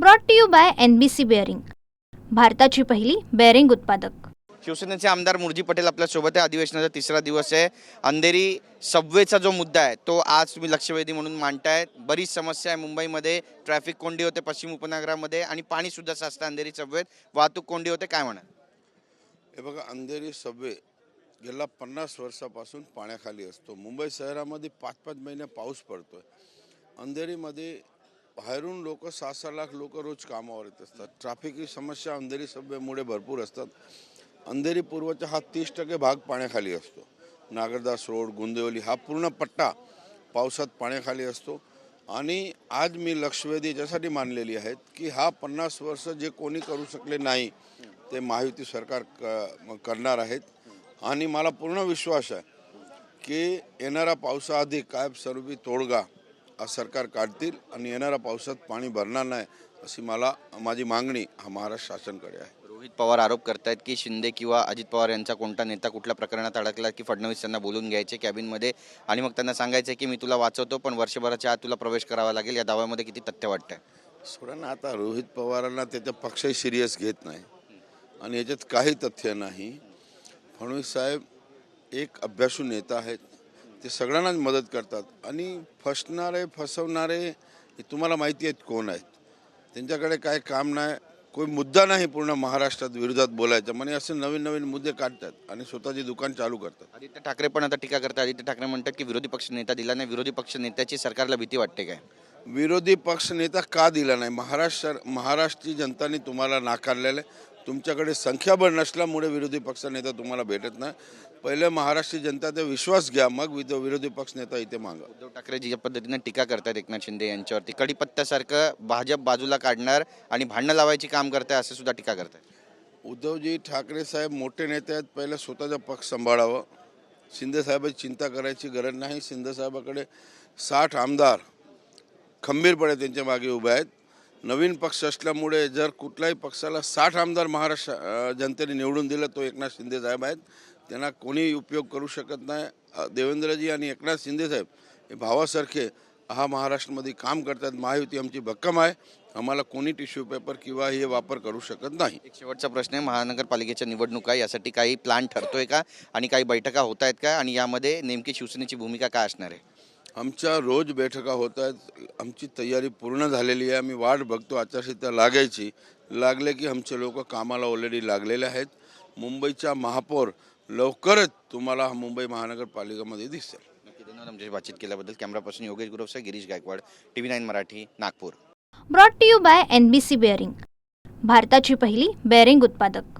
Brought to you by N B C bearing भारताची पहिली bearing उत्पादक. शिवसेनेचे आमदार मुरजी पटेल आपल्यासोबत आहे. अधिवेशनाचा तिसरा दिवस आहे. अंधेरी सबवेचा जो मुद्दा आहे तो आज तुम्ही लक्षवेधी म्हणून मांडताय. बरीच समस्या आहे मुंबईमध्ये. ट्रॅफिक कोंडी होते पश्चिम उपनगरामध्ये आणि पाणी सुद्धा साचतं अंधेरी सबवेत वाहतूक कोंडी होते काय म्हणा हे बघा अंधेरी सबवे गेल्या पन्नास वर्षापासून पाण्याखाली असतो. मुंबई शहरामध्ये पाच पाच महिने पाऊस पडतोय. अंधेरीमध्ये बाहेरून लोक सहा सहा लाख लोक रोज कामावर येत असतात. ट्रॅफिकची समस्या अंधेरी सभेमुळे भरपूर असतात. अंधेरी पूर्वचा हा तीस टक्के भाग पाण्याखाली असतो. नागरदास रोड गुंदेवली हा पूर्ण पट्टा पावसात पाण्याखाली असतो. आणि आज मी लक्षवेधी याच्यासाठी मानलेली आहेत की हा पन्नास वर्ष जे कोणी करू शकले नाही ते महायुती सरकार क करणार आहेत. आणि मला पूर्ण विश्वास आहे की येणारा पावसाआधी कायमस्वरूपी तोडगा सरकार काढतील आणि येणाऱ्या पावसात पाणी भरणार नाही अशी मला माझी मागणी हा महाराष्ट्र शासनकडे आहे. रोहित पवार आरोप करतायत की शिंदे किंवा अजित पवार यांचा कोणता नेता कुठल्या प्रकरणात अडकला की फडणवीस त्यांना बोलून घ्यायचे कॅबिनमध्ये? आणि मग त्यांना सांगायचं की मी तुला वाचवतो पण वर्षभराच्या आत तुला प्रवेश करावा लागेल या दाव्यामध्ये किती तथ्य वाटतंय? सोडा ना आता रोहित पवारांना त्याच्या पक्षही सिरियस घेत नाही. आणि याच्यात काही तथ्य नाही. फडणवीस साहेब एक अभ्यासू नेता आहेत ते सगळ्यांनाच मदत करतात. आणि फसणारे फसवणारे हे तुम्हाला माहिती आहेत कोण आहेत. त्यांच्याकडे काय काम नाही कोई मुद्दा नाही पूर्ण महाराष्ट्रात विरोधात बोलायचा. म्हणजे असे नवीन नवीन मुद्दे काढतात आणि स्वतःची दुकान चालू करतात. आदित्य ठाकरे पण आता टीका करतात. आदित्य ठाकरे म्हणतात की विरोधी पक्ष नेता दिला नाही. विरोधी पक्ष नेत्याची सरकारला भीती वाटते काय? विरोधी पक्ष नेता का दिला नाही? महाराष्ट्र महाराष्ट्रीय जनताने तुम्हाला नाकारलेलं आहे. तुमच्याकडे संख्याबळ नसल्यामुळे विरोधी पक्ष नेता तुम्हाला भेटत नाही. पहिले महाराष्ट्रीय जनताचा विश्वास घ्या मग विध- विरोधी पक्ष नेता इथे मागा. उद्धव ठाकरे जी पद्धतीने टीका करतात एकनाथ शिंदे यांच्यावरती कडीपत्त्यासारखं भाजप बाजूला काढणार आणि भांडणं लावायची काम करताय असं सुद्धा टीका करतात उद्धवजी ठाकरे साहेब मोठे नेते आहेत पहिले स्वतःचा पक्ष सांभाळावं. शिंदे साहेबांची चिंता करायची गरज नाही. शिंदे साहेबाकडे साठ आमदार खंबीरपणे त्यांच्या मागे उभे आहेत. नवीन पक्ष असल्यामुळे जर कुठल्याही पक्षाला साठ आमदार महाराष्ट्र जनतेने निवडून दिलं तो एकनाथ शिंदे साहेब आहेत. त्यांना कोणी उपयोग करू शकत नाही. देवेंद्रजी आणि एकनाथ शिंदे साहेब हे भावासारखे हा महाराष्ट्रामध्ये काम करतात. महायुती आमची भक्कम आहे. आम्हाला कोणी टिश्यू पेपर किंवा हे वापर करू शकत नाही. एक शेवटचा प्रश्न आहे. महानगरपालिकेच्या निवडणुका यासाठी काही प्लॅन ठरतोय का? आणि काही बैठका होत आहेत का? आणि यामध्ये नेमकी शिवसेनेची भूमिका काय असणार आहे? आमच्या रोज बैठका होत आहेत. आमची तयारी पूर्ण झालेली आहे. आम्ही वाट बघतो. आचारसंहिता लागायची. लागले की आमचे लोक कामाला ऑलरेडी लागलेले आहेत. मुंबईच्या महापौर लवकरच तुम्हाला मुंबई महानगरपालिकेमध्ये दिसेल. नक्की धन्यवाद. आमच्याशी बातचीत केल्याबद्दल कॅमेरापासून Yogesh गुरवसह Girish Gaikwad. T V nine Marathi Nagpur. Brought to you by N B C bearing भारताची पहिली बेअरिंग उत्पादक.